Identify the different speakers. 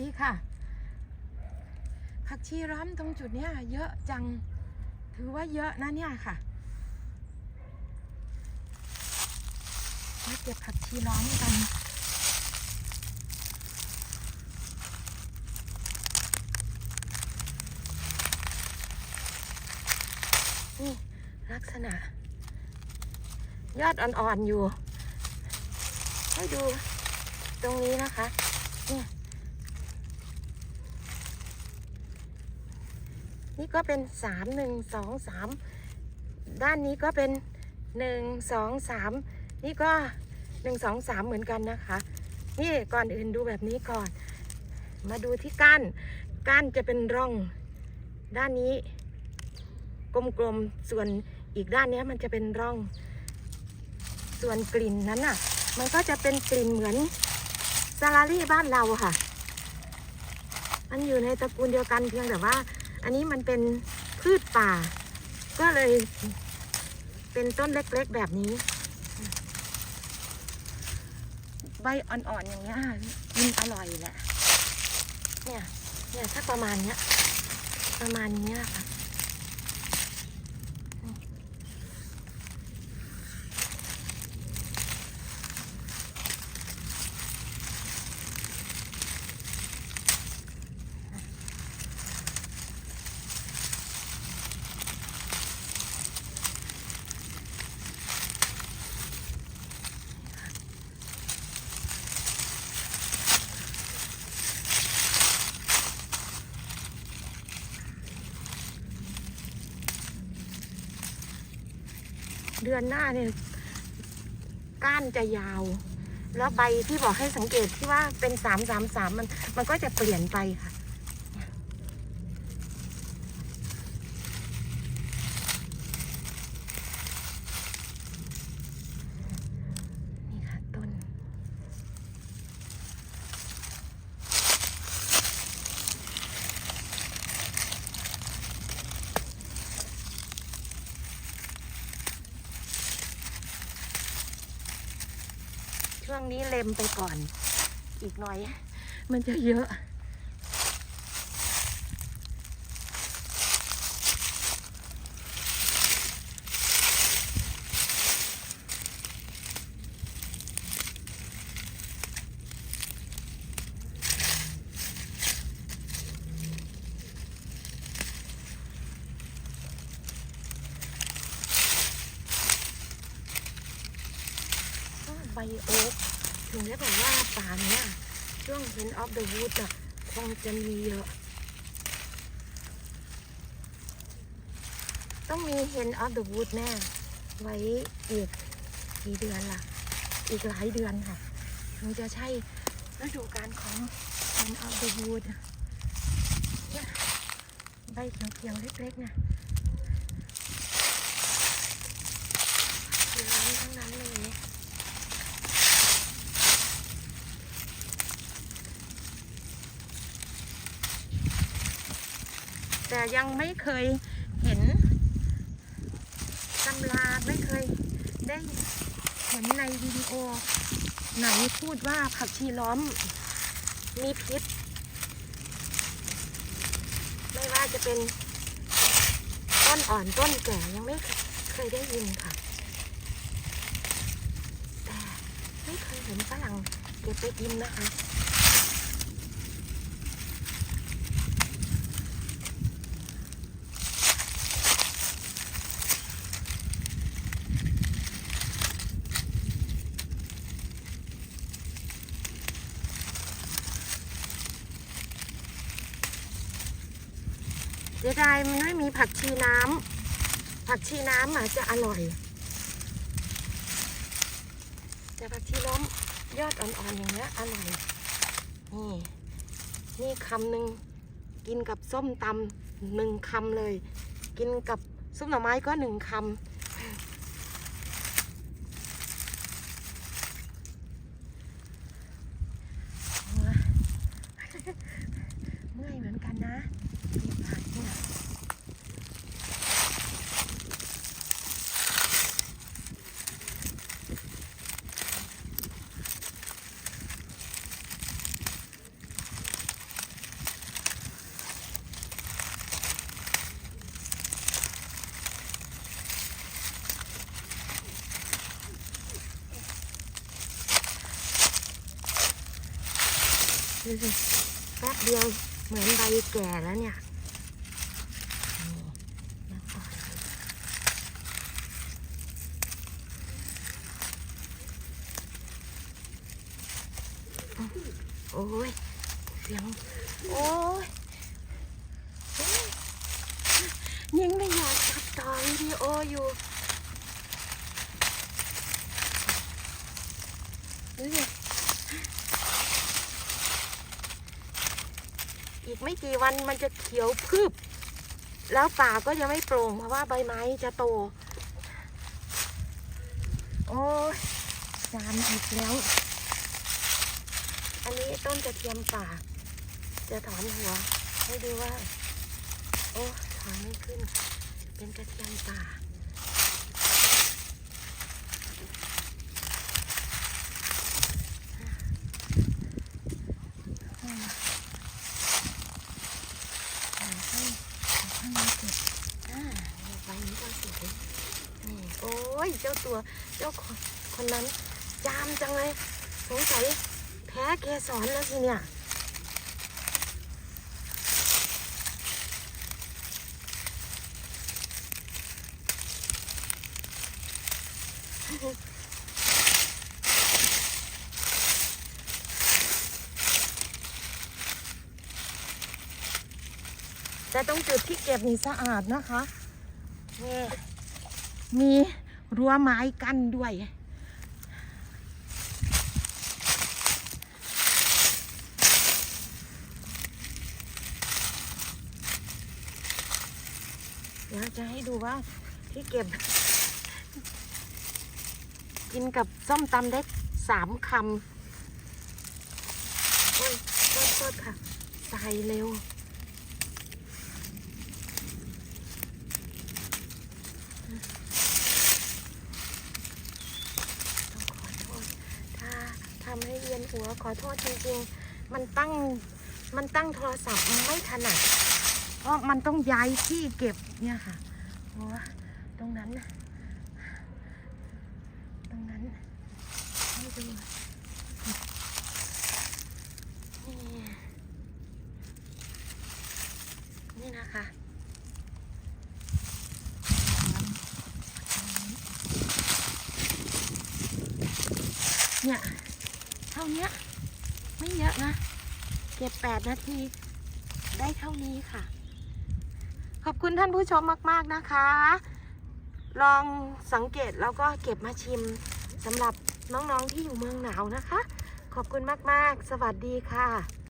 Speaker 1: ดีค่ะ ผักชีร้อมตรงจุดเนี้ยเยอะจัง ถือว่าเยอะนะเนี่ยค่ะมาเก็บผักชีร้อมกันนี่ลักษณะ ยอดอ่อนๆอยู่ ให้ดูตรงนี้นะคะเนี่ย นี่ก็เป็นสามหนึ่งสองสามด้านนี้ก็เป็นหนึ่งสองสามนี่ก็หนึ่งสองสามเหมือนกันนะคะ นี่ก่อนอื่นดูแบบนี้ก่อน มาดูที่ก้านก้านจะเป็นร่อง ด้านนี้ กลมๆส่วนอีกด้านนี้มันจะเป็นร่อง ส่วนกลิ่นนั้นน่ะ มันก็จะเป็นกลิ่นเหมือนซาลารี่บ้านเราค่ะ มันอยู่ในตระกูลเดียวกันเพียงแต่ว่า อันนี้มันเป็นพืชป่า ก็เลยเป็นต้นเล็กๆแบบนี้ ใบอ่อนๆอย่างเงี้ยกินอร่อยแหละ เนี่ย เนี่ยถ้าประมาณเนี้ย ประมาณเนี้ยค่ะ เดือนหน้าเนี่ยก้านจะยาว แล้วใบที่บอกให้สังเกตที่ว่าเป็นสามสามสามมันมันก็จะเปลี่ยนไปค่ะ ช่วงนี้เล็มไปก่อน อีกหน่อย มันจะเยอะใบโอ๊ก ถึงได้บอกว่าป่าเนี้ยช่วงเห็นออฟเดอะวูดอะคงจะมีเยอะ ต้องมีเห็นออฟเดอะวูดแน่ไว้อีกกี่เดือนล่ะ อีกหลายเดือนค่ะถึงจะใช่ฤดูกาลของเห็นออฟเดอะวูดใบเขียวๆเล็กๆนะร้อนทั้งนั้นเลย แต่ ยังไม่เคยเห็นตำราไม่เคยได้เห็นในวิดีโอ ไหนพูดว่าผักชีล้อมมีพิษ ไม่ว่าจะเป็นต้นอ่อนต้นแก่ยังไม่เคยได้ยินค่ะ แต่ไม่เคยเห็นฝรั่งเก็บไปกินนะคะ สียดายมันไม่มีผักชีน้ำผักชีน้ำอาจจะอร่อย แต่ผักชีล้มยอดอ่อนๆอย่างเงี้ยอร่อย นี่ นี่คำหนึ่งกินกับส้มตำหนึ่งคำเลย กินกับส้มหน่อไม้ก็หนึ่งคำ เมื่อยเหมือนกันนะเก็บผักเนี่ย ดูสิแป๊บเดียวเหมือนใบแก่แล้วเนี่ยโอ้ยเสียงโอ้ยโอ้ยยังไม่อยากตัดต่อวิดีโออยู่ดูสิ กไม่กี่วันมันจะเขียวพืบ แล้วป่าก็ยังไม่โปร่งเพราะว่าใบไม้จะโต โอ้ยจามอีกแล้ว อันนี้ต้นกระเทียมป่า จะถอนหัว ให้ดูว่า โอ้ถอนไม่ขึ้น เป็นกระเทียมป่า ให้ให้มาเก็บอ่านี่ใบนี้ก็สวยนี่โอ้ย เจ้าตัวเจ้าคนคนนั้น จามจังเลย สงสัยแพ้เกสรแล้วสิเนี่ยแต่ตรงจุดที่เก็บนี่สะอาดนะคะนี่มี รั้วไม้กั้นด้วย เดี๋ยวจะให้ดูว่าที่เก็บ กินกับส้มตำได้สามคำ โอ้ยโทษค่ะใส่เร็ว ต้องขอโทษ ถ้าทำใหัวขอโทษจริงๆ มันตั้งมันตั้งโทรศัพท์ไม่ถนัดเพราะมันต้องย้ายที่เก็บเนี่ยค่ะเพราะว่าตรงนั้นนะตรงนั้นให้ดูนี่นี่นะคะเนี่ย เนี้ย ไม่เยอะนะ เก็บแปดนาที ได้เท่านี้ค่ะ ขอบคุณท่านผู้ชมมาก ๆ นะคะ ลองสังเกตแล้วก็เก็บมาชิมสำหรับน้อง ๆ ที่อยู่เมืองหนาวนะคะ ขอบคุณมาก ๆ สวัสดีค่ะ